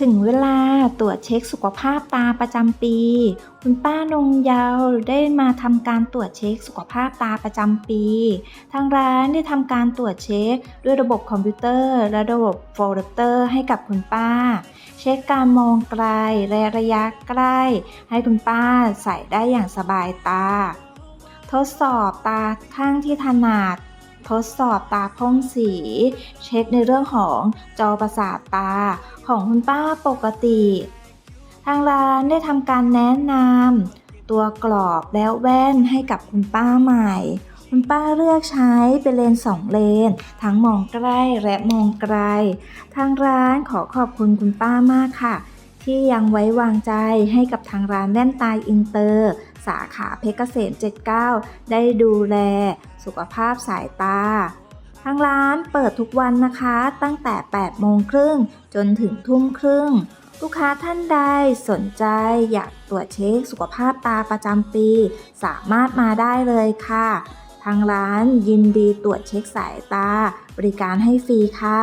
ถึงเวลาตรวจเช็คสุขภาพตาประจำปี คุณป้านงเยาวได้มาทำการตรวจเช็คสุขภาพตาประจำปี ทางร้านได้ทำการตรวจเช็คด้วยระบบคอมพิวเตอร์ และระบบโฟลเตอร์ให้กับคุณป้า เช็คการมองไกลและระยะใกล้ ให้คุณป้าใส่ได้อย่างสบายตา ทดสอบตาข้างที่ถนัดทดสอบตาพ่นสี เช็คในเรื่องของจอประสาทตา ของคุณป้าปกติ ทางร้านได้ทำการแนะนำตัวกรอบและแว่นให้กับคุณป้าใหม่ คุณป้าเลือกใช้เป็นเลนส์สองเลน ทั้งมองใกล้และมองไกล ทางร้านขอขอบคุณคุณป้ามากค่ะ ที่ยังไว้วางใจให้กับทางร้านแว่นตาอินเตอร์ สาขาเพชรเกษม 79 ได้ดูแล สุขภาพสายตาางร้านเปิดทุกวันนะคะ ตั้งแต่ 8 โมงครึ่งจนถึงทุ่มครึ่ง ลูกค้าท่านใดสนใจอยากตรวจเช็คสุขภาพตาประจำปี สามารถมาได้เลยค่ะ ทางร้านยินดีตรวจเช็คสายตา บริการให้ฟรีค่ะ